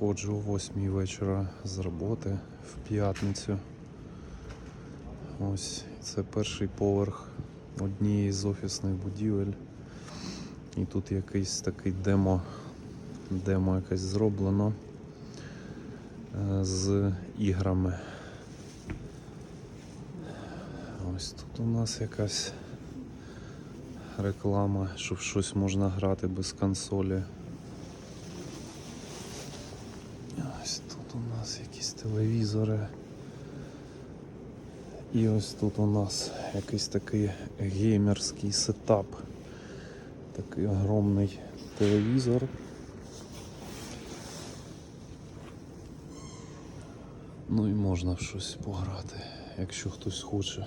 Виходжу о 8 вечора з роботи в п'ятницю. Ось це перший поверх однієї з офісних будівель. І тут якийсь такий демо, демо якесь зроблено е, з іграми. Ось тут у нас якась реклама, що в щось можна грати без консолі. Ось тут у нас якісь телевізори. І ось тут у нас якийсь такий геймерський сетап. Такий огромний телевізор. Ну і можна в щось пограти, якщо хтось хоче.